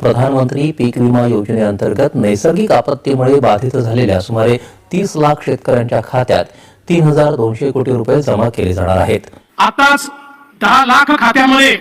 प्रधानमंत्री पीक विमा योजनेअंतर्गत नैसर्गिक आपत्तीमुळे बाधित झालेल्या सुमारे तीस लाख शेतकऱ्यांच्या खात्यात तीन हजार दोनशे कोटी रुपये जमा केले जाणार आहेत. आताच दहा लाख खात्यामध्ये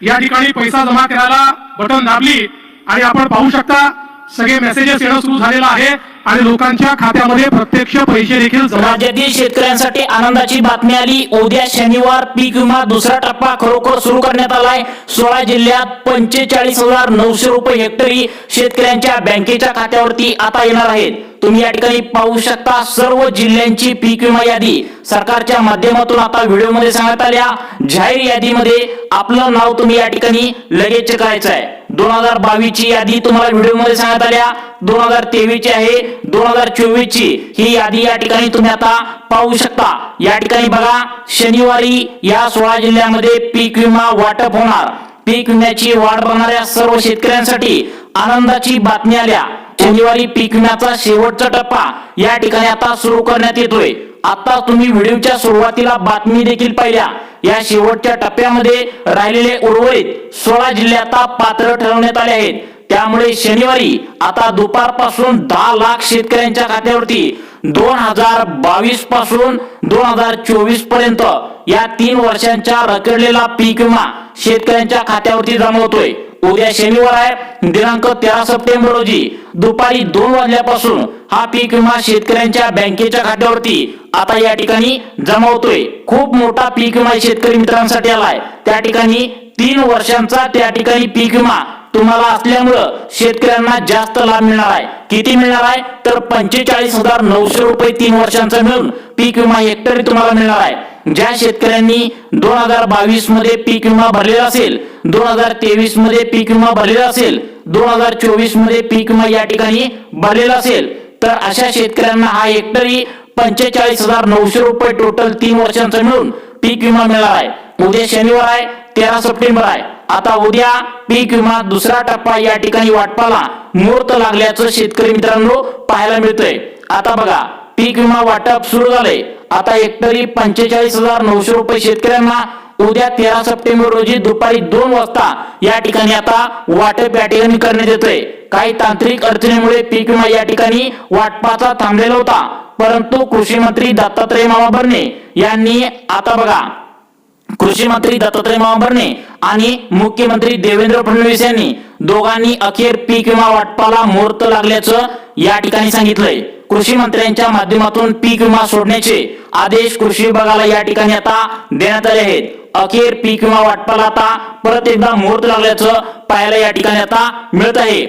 या ठिकाणी पैसा जमा करायला बटन दाबली आणि आपण पाहू शकता सगळे मेसेजेस येणं सुरू झालेलं आहे आणि लोकांच्या खात्यामध्ये प्रत्यक्ष पैसे देखील राज्यातील शेतकऱ्यांसाठी आनंदाची बातमी आली. उद्या शनिवार पीक विमा दुसरा टप्पा खरोखर सुरू करण्यात आलाय. सोळा जिल्ह्यात पंचेचाळीस हजार नऊशे रुपये हेक्टरी शेतकऱ्यांच्या बँकेच्या खात्यावरती आता येणार आहेत. तुम्ही या ठिकाणी पाहू शकता सर्व जिल्ह्यांची पीक विमा यादी. सरकारच्या माध्यमातून आता व्हिडिओमध्ये सांगण्यात आल्या. जाहीर यादीमध्ये आपलं नाव तुम्ही या ठिकाणी लगेच करायचं आहे. दोन हजार बावीस ची यादी तुम्हाला व्हिडिओमध्ये सांगण्यात आल्या. दोन हजार तेवीस ची आहे. दोन हजार चोवीस ची ही यादी या ठिकाणी तुम्ही आता पाहू शकता. या ठिकाणी बघा शनिवारी या सोळा जिल्ह्यामध्ये पीक विमा वाटप होणार. पीक विम्याची वाढ बघणाऱ्या सर्व शेतकऱ्यांसाठी आनंदाची बातमी आल्या. शनिवारी पीक विम्याचा शेवटचा टप्पा या ठिकाणी आता सुरू करण्यात येतोय. आता तुम्ही व्हिडिओच्या सुरुवातीला बातमी देखील पाहिल्या. या शेवटच्या टप्प्यामध्ये राहिलेले उर्वरित सोळा जिल्हे आता पात्र ठरवण्यात आले आहेत. त्यामुळे शनिवारी आता दुपारपासून दहा लाख शेतकऱ्यांच्या खात्यावरती दोन हजार बावीसपासून दोन हजार चोवीसपर्यंत या तीन वर्षांच्या रखडलेला पीक विमा शेतकऱ्यांच्या खात्यावरती जमा होतोय. उद्या शनिवार आहे. दिनांक तेरा सप्टेंबर रोजी दुपारी दोन वाजल्यापासून हा पीक विमा शेतकऱ्यांच्या बँकेच्या खात्यावरती आता या ठिकाणी जमा होतोय. खूप मोठा पीक विमा शेतकरी मित्रांसाठी आलाय. त्या ठिकाणी तीन वर्षांचा त्या ठिकाणी पीक विमा तुम्हाला असल्यामुळं शेतकऱ्यांना जास्त लाभ मिळणार आहे. किती मिळणार आहे? तर पंचेचाळीस हजार नऊशे रुपये तीन वर्षांचा मिळून पीक विमा हेक्टरी तुम्हाला मिळणार आहे. ज्या शेतकऱ्यांनी दोन हजार बावीसमध्ये पीक विमा भरलेला असेल दोन हजार तेवीसमध्ये पीक विमा भरलेला असेल दोन हजार चोवीसमध्ये पीक विमा या ठिकाणी भरलेला असेल तर अशा शेतकऱ्यांना हा हेक्टरी पंचेचाळीस हजार नऊशे रुपये टोटल तीन वर्षांचा मिळून पीक विमा मिळणार आहे. उद्या शनिवार आहे तेरा सप्टेंबर आहे. आता उद्या पीक विमा दुसरा टप्पा या ठिकाणी वाटपाला मुहूर्त लागल्याचं शेतकरी मित्रांनो पाहायला मिळतंय. आता बघा पीक विमा वाटप सुरू झाले आता हेक्टरी पंचेचाळीस हजार नऊशे रुपये शेतकऱ्यांना उद्या तेरा सप्टेंबर रोजी दुपारी दोन वाजता या ठिकाणी आता वाटप या ठिकाणी करण्यात येतोय. काही तांत्रिक अडचणीमुळे पीक विमा या ठिकाणी वाटपाचा थांबलेला होता. परंतु कृषी मंत्री दत्तात्रय मामा भरणे यांनी आता बघा कृषी मंत्री दत्तात्रय मामा भरणे आणि मुख्यमंत्री देवेंद्र फडणवीस यांनी दोघांनी अखेर पीक विमा वाटपाला मुहूर्त लागल्याचं या ठिकाणी सांगितलंय. कृषी मंत्र्यांच्या माध्यमातून पीक विमा सोडण्याचे आदेश कृषी विभागाला या ठिकाणी आता देण्यात आले आहेत. अखेर पीक विमा वाटपाला आता परत एकदा मुहूर्त लागल्याचं पाहायला या ठिकाणी आता मिळत आहे.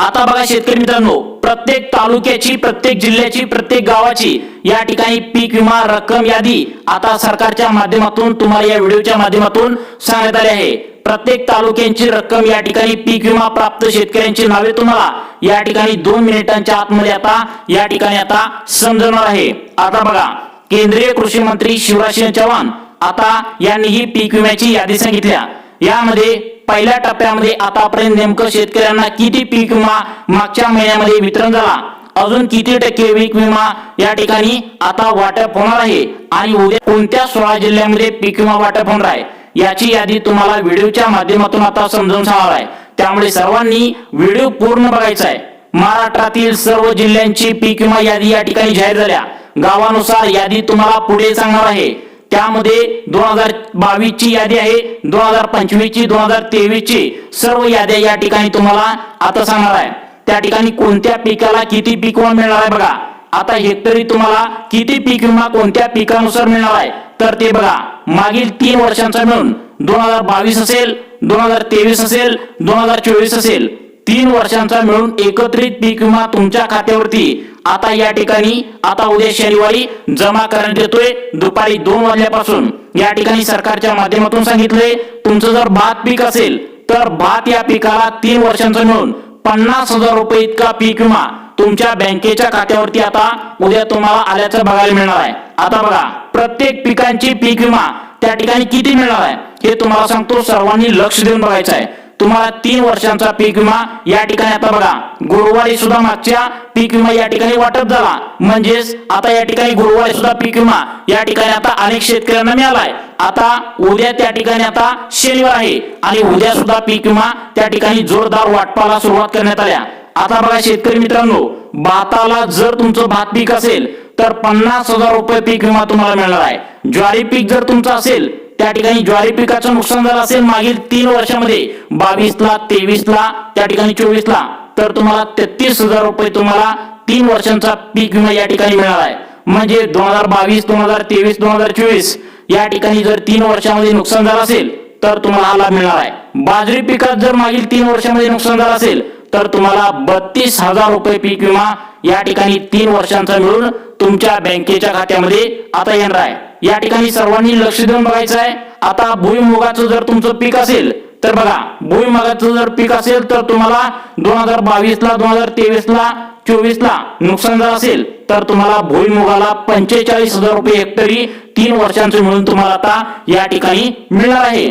आता बघा शेतकरी मित्रांनो प्रत्येक तालुक्याची प्रत्येक जिल्ह्याची प्रत्येक गावाची या ठिकाणी पीक विमा रक्कम यादी आता सरकारच्या माध्यमातून तुम्हाला या व्हिडिओच्या माध्यमातून सांगण्यात आले आहे. प्रत्येक तालुक्यांची रक्कम या ठिकाणी पीक विमा प्राप्त शेतकऱ्यांची नावे तुम्हाला या ठिकाणी दोन मिनिटांच्या आतमध्ये आता या ठिकाणी आता समजणार आहे. आता बघा केंद्रीय कृषी मंत्री शिवराज सिंह चव्हाण आता यांनी ही पीक विम्याची यादी सांगितल्या. यामध्ये पहिल्या टप्प्यामध्ये आतापर्यंत नेमकं शेतकऱ्यांना किती पीक विमा मागच्या महिन्यामध्ये वितरण झाला? अजून किती टक्के पीक विमा या ठिकाणी आता वाटप होणार आहे? आणि उद्या कोणत्या सोळा जिल्ह्यामध्ये पीक विमा वाटप होणार आहे? याची यादी तुम्हाला व्हिडिओच्या माध्यमातून आता समजून सांगणार आहे. त्यामुळे सर्वांनी व्हिडिओ पूर्ण बघायचा आहे. महाराष्ट्रातील सर्व जिल्ह्यांची पीक विमा यादी या ठिकाणी जाहीर झाल्या. गावानुसार यादी तुम्हाला पुढे सांगणार आहे. त्यामध्ये दोन हजार बावीस ची यादी आहे दोन हजार पंचवीस ची दोन हजार तेवीस ची सर्व याद्या या ठिकाणी तुम्हाला आता सांगणार आहे. त्या ठिकाणी कोणत्या पिकाला किती पीक विमा मिळणार आहे बघा. आता हेक्टरी तुम्हाला किती पीक विमा कोणत्या पिकानुसार मिळणार आहे? तर ते बघा. मागील तीन वर्षांचा मिळून दोन हजार बावीस असेल दोन हजार तेवीस असेल दोन हजार चोवीस असेल. तीन वर्षांचा मिळून एकत्रित पीक विमा तुमच्या खात्यावरती. आता या ठिकाणी आता उद्या शनिवारी जमा करण्यात येतोय. दुपारी दोन वाजल्यापासून. या ठिकाणी सरकारच्या माध्यमातून सांगितले तुमचं जर भात पीक असेल तर भात या पिकाला तीन वर्षांचा मिळून पन्नास हजार रुपये इतका पीक विमा तुमच्या बँकेच्या खात्यावरती आता उद्या तुम्हाला आल्याचं बघायला मिळणार आहे. आता बघा प्रत्येक पिकांची पीक विमा त्या ठिकाणी किती मिळणार आहे हे तुम्हाला सांगतो सर्वांनी लक्ष देऊन बघायचं आहे. तुम्हाला तीन वर्षांचा पीक विमा या ठिकाणी आता बघा. गुरुवारी सुद्धा मागच्या पीक विमा या ठिकाणी वाटप झाला. म्हणजेच आता या ठिकाणी गुरुवारी सुद्धा पीक विमा या ठिकाणी आता अनेक शेतकऱ्यांना मिळालाय. आता उद्या त्या ठिकाणी आता शनिवार आहे आणि उद्या सुद्धा पीक विमा त्या ठिकाणी जोरदार वाटपाला सुरुवात करण्यात आल्या. आता बघा शेतकरी मित्रांनो भाताला जर तुमचं भात पीक असेल तर पन्नास हजार रुपये पीक विमा तुम्हाला मिळणार आहे. ज्वारी पीक जर तुमचं असेल त्या ठिकाणी ज्वारी पिकाचं नुकसान झालं असेल मागील तीन वर्षामध्ये. बावीस ला तेवीस ला त्या ठिकाणी चोवीस ला तर तुम्हाला तेहतीस हजार रुपये तुम्हाला तीन वर्षांचा पीक विमा या ठिकाणी मिळाला आहे. म्हणजे दोन हजार बावीस दोन हजार तेवीस दोन हजार चोवीस या ठिकाणी जर तीन वर्षामध्ये नुकसान झालं असेल तर तुम्हाला हा लाभ मिळणार आहे. बाजरी पिकात जर मागील तीन वर्षामध्ये नुकसान झालं असेल तर तुम्हाला बत्तीस हजार रुपये पीक विमा या ठिकाणी तीन वर्षांचा मिळून तुमच्या बँकेच्या खात्यामध्ये आता येणार आहे. या ठिकाणी सर्वांनी लक्ष देऊन बघायचं आहे. आता भुईमुगाचं जर तुमचं पीक असेल तर बघा भुईमुगाचं जर पीक असेल तर तुम्हाला दोन हजार बावीस ला दोन हजार तेवीस ला चोवीस ला नुकसान जर असेल तर तुम्हाला भुईमुगाला पंचेचाळीस हजार रुपये हेक्टरी तीन वर्षांचं मिळून तुम्हाला आता या ठिकाणी मिळणार आहे.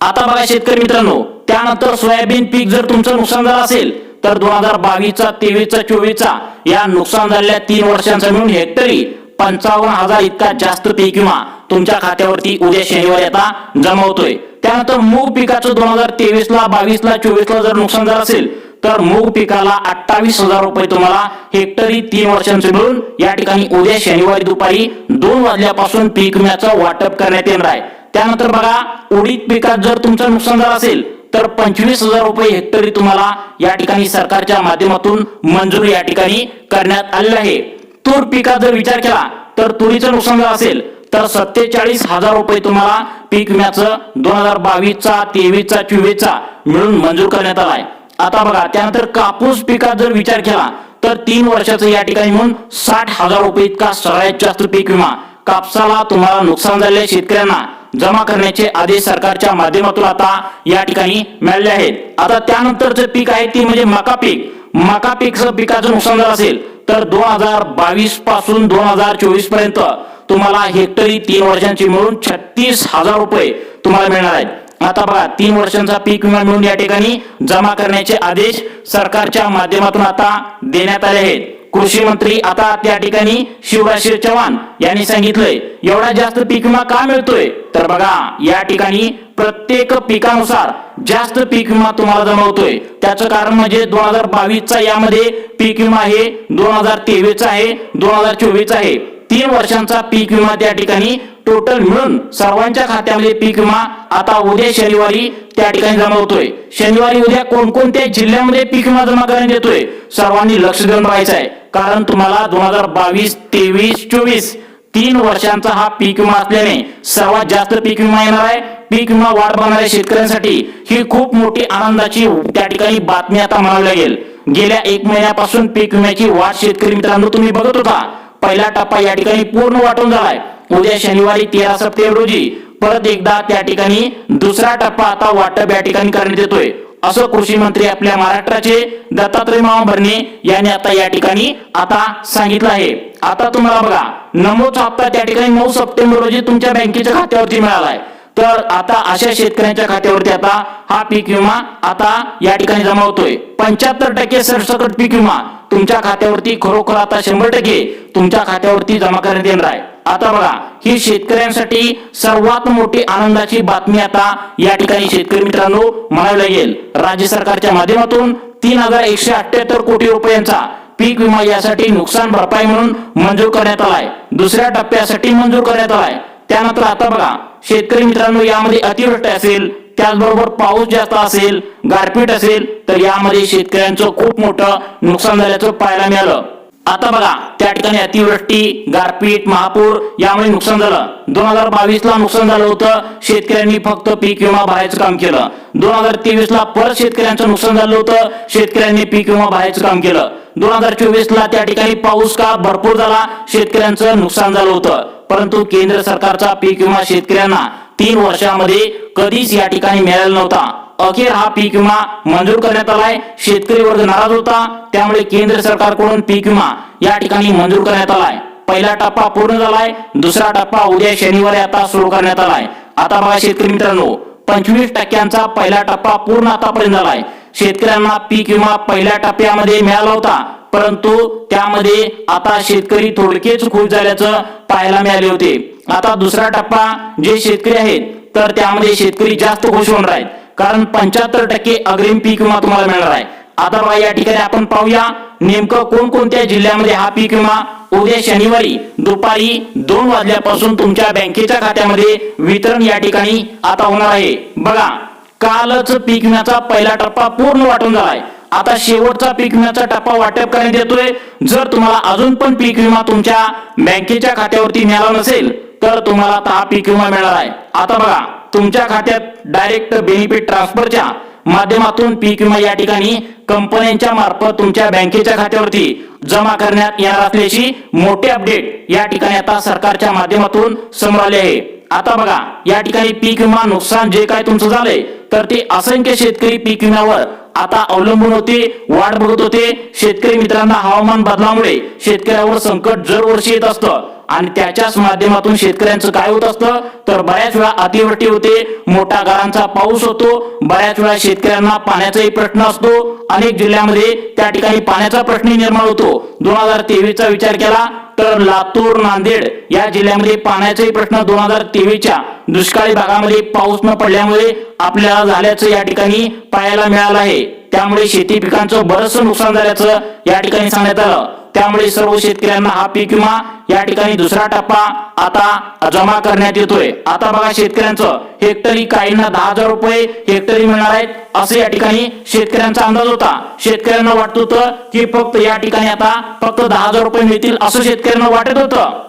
आता बघा शेतकरी मित्रांनो त्यानंतर सोयाबीन पीक जर तुमचं नुकसान झालं असेल तर दोन हजार बावीसचा तेवीसचा चोवीसचा या नुकसान झालेल्या तीन वर्षांचा मिळून हेक्टरी पंचावन्न हजार इतका जास्त पीक विमा तुमच्या खात्यावरती उद्या शनिवारी आता जमा होतोय त्यानंतर मूग पिकाचं दोन हजार तेवीस ला बावीस ला चोवीस ला जर नुकसान झालं असेल तर मूग पिकाला अठ्ठावीस हजार रुपये तुम्हाला हेक्टरी तीन वर्षांचे मिळून या ठिकाणी उद्या शनिवारी दुपारी दोन वाजल्यापासून पीक विम्याचं वाटप करण्यात येणार आहे. त्यानंतर बघा उडीद पिकात जर तुमचं नुकसान झालं असेल तर पंचवीस हजार रुपये हेक्टरी तुम्हाला या ठिकाणी सरकारच्या माध्यमातून मंजूर या ठिकाणी करण्यात आलेलं आहे. तूर पिकात जर विचार केला तर तुरीचं नुकसान जर असेल तर सत्तेचाळीस हजार रुपये तुम्हाला पीक विम्याचं दोन हजार बावीसचा तेवीसचा चोवीसचा मिळून मंजूर करण्यात आलाय. आता बघा त्यानंतर कापूस पिकात जर विचार केला तर तीन वर्षाचं या ठिकाणी म्हणून साठ हजार रुपये इतका सगळ्यात जास्त पीक विमा कापसाला तुम्हाला नुकसान झालेल्या शेतकऱ्यांना. जमा करण्याचे आदेश सरकारच्या माध्यमातून आता या ठिकाणी मिळाले आहेत. आता त्यानंतरचं पीक आहे ते म्हणजे मका पीक. मका पीक पिकाचं नुकसान जर असेल तर दोन हजार बावीसपासून दोन हजार चोवीसपर्यंत तुम्हाला हेक्टरी तीन वर्षांची मिळून छत्तीस हजार रुपये तुम्हाला मिळणार आहेत. आता बघा तीन वर्षांचा पीक विमा मिळून या ठिकाणी जमा करण्याचे आदेश सरकारच्या माध्यमातून आता देण्यात आले आहेत. कृषी मंत्री आता त्या ठिकाणी शिवराज चव्हाण यांनी सांगितलंय एवढा जास्त पीक विमा का मिळतोय? तर बघा या ठिकाणी प्रत्येक पिकानुसार जास्त पीक विमा तुम्हाला जमवतोय. त्याचं कारण म्हणजे दोन हजार बावीसचा यामध्ये पीक विमा आहे दोन हजार तेवीसचा आहे दोन हजार चोवीस आहे. तीन वर्षांचा पीक विमा त्या ठिकाणी टोटल मिळून सर्वांच्या खात्यामध्ये पीक विमा आता उद्या शनिवारी त्या ठिकाणी जमा होतोय. शनिवारी उद्या कोणकोणत्या जिल्ह्यामध्ये पीक विमा जमा करण्यात येतोय? सर्वांनी लक्ष देऊन बघायचं आहे कारण तुम्हाला दोन हजार बावीस तेवीस चोवीस तीन वर्षांचा हा पीक विमा असल्याने सर्वात जास्त पीक विमा येणार आहे. पीक विमा वाढ बघणाऱ्या शेतकऱ्यांसाठी ही खूप मोठी आनंदाची त्या ठिकाणी बातमी आता म्हणावी लागेल. गेल्या एक महिन्यापासून पीक विम्याची वाढ शेतकरी मित्रांनो तुम्ही बघत होता. पहिला टप्पा या ठिकाणी पूर्ण वाटून झालाय. उद्या शनिवारी तेरा सप्टेंबर रोजी परत एकदा त्या ठिकाणी दुसरा टप्पा आता वाटप या ठिकाणी करण्यात येतोय. असं कृषी मंत्री आपल्या महाराष्ट्राचे दत्तात्रय मामा भरणे यांनी आता या ठिकाणी आता सांगितलं आहे. आता तुम्हाला बघा नमोचा हप्ता त्या ठिकाणी नऊ सप्टेंबर रोजी तुमच्या बँकेच्या खात्यावरती मिळालाय. तर आता अशा शेतकऱ्यांच्या खात्यावरती आता हा पीक विमा आता या ठिकाणी जमा होतोय. पंच्याहत्तर टक्के सरसकट पीक विमा तुमच्या खात्यावरती खरोखर आता शंभर टक्के तुमच्या खात्यावरती जमा करण्यात येणार आहे. आता बघा ही शेतकऱ्यांसाठी सर्वात मोठी आनंदाची बातमी आता या ठिकाणी शेतकरी मित्रांनो म्हणावी लागेल. राज्य सरकारच्या माध्यमातून तीन हजार एकशे अठ्याहत्तर कोटी रुपयांचा पीक विमा यासाठी नुकसान भरपाई म्हणून मंजूर करण्यात आलाय. दुसऱ्या टप्प्यासाठी मंजूर करण्यात आलाय. त्यानंतर आता बघा शेतकरी मित्रांनो यामध्ये अतिवृष्टी असेल त्याचबरोबर पाऊस जास्त असेल गारपीट असेल तर यामध्ये शेतकऱ्यांचं खूप मोठं नुकसान झाल्याचं पाहायला मिळालं. आता बघा त्या ठिकाणी अतिवृष्टी गारपीट महापूर यामुळे नुकसान झालं. दोन हजार बावीस ला नुकसान झालं होतं शेतकऱ्यांनी फक्त पीक विमा भरायचं काम केलं. दोन हजार तेवीस ला परत शेतकऱ्यांचं नुकसान झालं होतं शेतकऱ्यांनी पीक विमा भरायचं काम केलं. दोन हजार चोवीस ला त्या ठिकाणी पाऊस का भरपूर झाला शेतकऱ्यांचं नुकसान झालं होतं. परंतु केंद्र सरकारचा पीक विमा शेतकऱ्यांना तीन वर्षामध्ये कधीच या ठिकाणी मिळाला नव्हता. अखेर हा पीक विमा मंजूर करण्यात आलाय. शेतकरी वर्ग नाराज होता. त्यामुळे केंद्र सरकारकडून पीक विमा या ठिकाणी मंजूर करण्यात आलाय. पहिला टप्पा पूर्ण झालाय. दुसरा टप्पा उद्या शनिवारी आता सुरू करण्यात आलाय. आता बघा शेतकरी मित्रांनो पंचवीस टक्क्यांचा पहिला टप्पा पूर्ण आतापर्यंत झालाय. शेतकऱ्यांना पीक विमा पहिल्या टप्प्यामध्ये मिळाला होता. परंतु त्यामध्ये आता शेतकरी थोडकेच खुश झाल्याचं पाहायला मिळाले होते. आता दुसरा टप्पा जे शेतकरी आहेत तर त्यामध्ये शेतकरी जास्त खुश होणार आहेत. कारण पंच्याहत्तर टक्के अग्रिम पीक विमा तुम्हाला मिळणार आहे. आता बघा या ठिकाणी आपण पाहूया नेमकं कोणकोणत्या जिल्ह्यामध्ये हा पीक विमा उद्या शनिवारी दुपारी दोन वाजल्यापासून तुमच्या बँकेच्या खात्यामध्ये वितरण या ठिकाणी आता होणार आहे. बघा कालच पीक विम्याचा पहिला टप्पा पूर्ण वाटून झालाय. आता शेवटचा पीक विम्याचा टप्पा वाटप करण्यात येतोय. जर तुम्हाला अजून पण पीक विमा तुमच्या बँकेच्या खात्यावरती मिळाला नसेल तर तुम्हाला आता हा पीक विमा मिळणार आहे. आता बघा तुमच्या खात्यात डायरेक्ट बेनिफिट ट्रान्सफरच्या माध्यमातून पीक विमा या ठिकाणी कंपन्यांच्या मार्फत तुमच्या बँकेच्या खात्यावरती जमा करण्यात येणार असल्याची मोठी अपडेट या ठिकाणी आता सरकारच्या माध्यमातून समोर आले आहे. आता बघा या ठिकाणी पीक विमा नुकसान जे काय तुमचं झालंय तर ते असंख्य शेतकरी पीक विम्यावर आता अवलंबून होते वाट बघत होते. शेतकरी मित्रांना हवामान बदलामुळे शेतकऱ्यावर संकट दरवर्षी येत असतं. आणि त्याच्याच माध्यमातून शेतकऱ्यांचं काय होत असतं? तर बऱ्याच वेळा अतिवृष्टी होते मोठा गारांचा पाऊस होतो बऱ्याच वेळा शेतकऱ्यांना पाण्याचाही प्रश्न असतो. अनेक जिल्ह्यामध्ये त्या ठिकाणी पाण्याचा प्रश्न निर्माण होतो. दोन हजार तेवीसचा विचार केला तर लातूर नांदेड या जिल्ह्यामध्ये पाण्याचाही प्रश्न दोन हजार तेवीसच्या दुष्काळी भागामध्ये पाऊस न पडल्यामुळे आपल्याला झाल्याचं या ठिकाणी पाहायला मिळालं आहे. त्यामुळे शेती पिकांचं बरंचसं नुकसान झाल्याचं या ठिकाणी सांगण्यात आलं. त्यामुळे सर्व शेतकऱ्यांना हा पीक विमा या ठिकाणी दुसरा टप्पा आता जमा करण्यात येतोय. आता बघा शेतकऱ्यांचं हेक्टरी काहींना दहा हजार रुपये हेक्टरी मिळणार आहेत असं या ठिकाणी शेतकऱ्यांचा अंदाज होता. शेतकऱ्यांना वाटत होतं की फक्त या ठिकाणी आता फक्त दहा हजार रुपये मिळतील असं शेतकऱ्यांना वाटत होतं.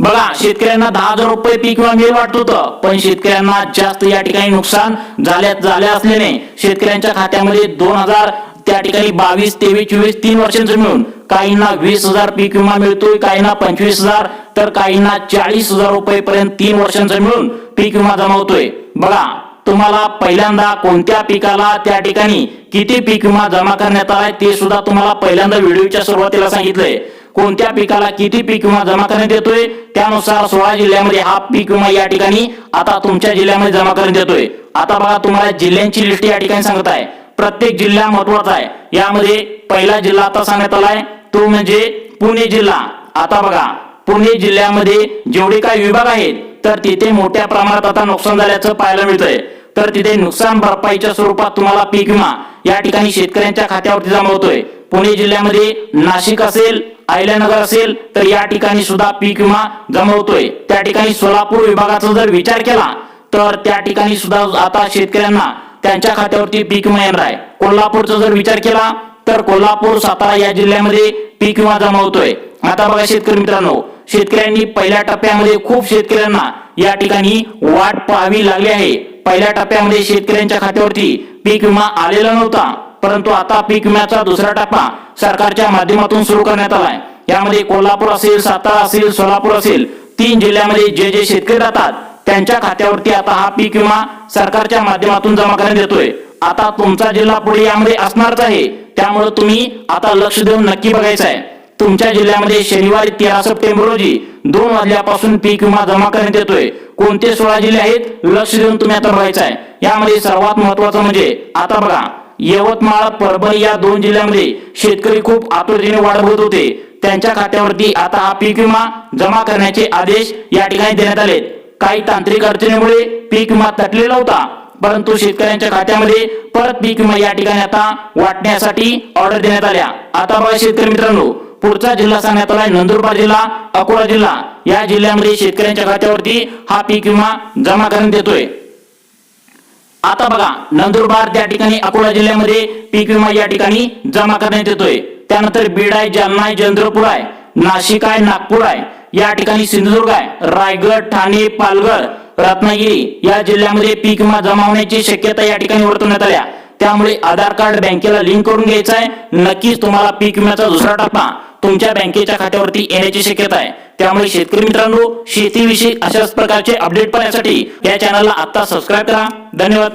बघा शेतकऱ्यांना दहा हजार रुपये पीक विमा मिळेल वाटत होतं पण शेतकऱ्यांना जास्त या ठिकाणी नुकसान झाल्या झाले असल्याने शेतकऱ्यांच्या खात्यामध्ये दोन हजार त्या ठिकाणी बावीस तेवीस चोवीस तीन वर्षांचं मिळून काहींना वीस हजार पीक विमा मिळतोय काहींना पंचवीस हजार तर काहींना चाळीस हजार रुपये पर्यंत तीन वर्षांचा मिळून पीक विमा जमा होतोय. बघा तुम्हाला पहिल्यांदा कोणत्या पिकाला त्या ठिकाणी किती पीक विमा जमा करण्यात आलाय ते सुद्धा तुम्हाला पहिल्यांदा व्हिडिओच्या सुरुवातीला सांगितलंय. कोणत्या पिकाला किती पीक विमा जमा करण्यात येतोय? त्यानुसार सोळा जिल्ह्यामध्ये हा पीक विमा या ठिकाणी आता तुमच्या जिल्ह्यामध्ये जमा करण्यात येतोय. आता बघा तुम्हाला जिल्ह्यांची लिस्ट या ठिकाणी सांगत आहे. प्रत्येक जिल्हा महत्त्वाचा आहे. यामध्ये पहिला जिल्हा आता सांगण्यात आलाय. तो म्हणजे पुणे जिल्हा. आता बघा पुणे जिल्ह्यामध्ये जेवढे काही विभाग आहेत तर तिथे मोठ्या प्रमाणात आता नुकसान झाल्याचं पाहायला मिळतंय. तर तिथे नुकसान भरपाईच्या स्वरूपात तुम्हाला पीक विमा या ठिकाणी शेतकऱ्यांच्या खात्यावरती जमा होतोय. पुणे जिल्ह्यामध्ये नाशिक असेल अहिल्यानगर असेल तर या ठिकाणी सुद्धा पीक विमा जमवतोय त्या ठिकाणी सोलापूर विभागाचा जर विचार केला तर त्या ठिकाणी सुद्धा आता शेतकऱ्यांना त्यांच्या खात्यावरती पीक विमा येणार आहे. कोल्हापूरचा जर विचार केला तर कोल्हापूर सातारा या जिल्ह्यामध्ये पीक विमा जमावतोय आता बघा शेतकरी मित्रांनो शेतकऱ्यांनी पहिल्या टप्प्यामध्ये खूप शेतकऱ्यांना या ठिकाणी वाट पाहावी लागली आहे. पहिल्या टप्प्यामध्ये शेतकऱ्यांच्या खात्यावरती पीक विमा आलेला नव्हता. परंतु आता पीक विम्याचा दुसरा टप्पा सरकारच्या माध्यमातून सुरू करण्यात आलाय. यामध्ये कोल्हापूर असेल सातारा असेल सोलापूर असेल तीन जिल्ह्यामध्ये जे जे शेतकरी राहतात त्यांच्या खात्यावरती आता हा पीक विमा सरकारच्या माध्यमातून जमा करण्यात येतोय. आता तुमचा जिल्हा पुढे यामध्ये असणारच आहे. त्यामुळे तुम्ही आता लक्ष देऊन नक्की बघायचं आहे तुमच्या जिल्ह्यामध्ये शनिवारी तेरा सप्टेंबर रोजी दोन वाजल्यापासून पीक विमा जमा करण्यात येतोय. कोणते सोळा जिल्हे आहेत लक्ष देऊन तुम्ही आता बघायचं आहे यामध्ये सर्वात महत्वाचं म्हणजे आता बघा. यवतमाळ परभणी या दोन जिल्ह्यामध्ये शेतकरी खूप आतुरतेने वाढ होत होते. त्यांच्या खात्यावरती आता हा पीक विमा जमा करण्याचे आदेश या ठिकाणी देण्यात आलेत काही तांत्रिक अडचणीमुळे पीक विमा तटलेला होता परंतु शेतकऱ्यांच्या खात्यामध्ये परत पीक विमा या ठिकाणी आता वाटण्यासाठी ऑर्डर देण्यात आल्या. आता बघा शेतकरी मित्रांनो पुढचा जिल्हा सांगण्यात आलाय नंदुरबार जिल्हा अकोला जिल्हा. या जिल्ह्यामध्ये शेतकऱ्यांच्या खात्यावरती हा पीक विमा जमा करण्यात येतोय. आता बघा नंदुरबार त्या ठिकाणी अकोला जिल्ह्यामध्ये पीक विमा या ठिकाणी जमा करण्यात येतोय. त्यानंतर बीड आहे जालना आहे चंद्रपूर आहे नाशिक आहे नागपूर आहे या ठिकाणी सिंधुदुर्ग आहे रायगड ठाणे पालघर रत्नागिरी या जिल्ह्यामध्ये पीक विमा जमा होण्याची शक्यता या ठिकाणी वर्तवण्यात आल्या. त्यामुळे आधार कार्ड बँकेला लिंक करून घ्यायचं आहे. नक्कीच तुम्हाला पीक विम्याचा दुसरा टप्पा तुमच्या बँकेच्या खात्यावरती येण्याची शक्यता आहे. त्यामुळे शेतकरी मित्रांनो शेतीविषयी अशाच प्रकारचे अपडेट पाहण्यासाठी या चॅनलला आता सबस्क्राईब करा. धन्यवाद.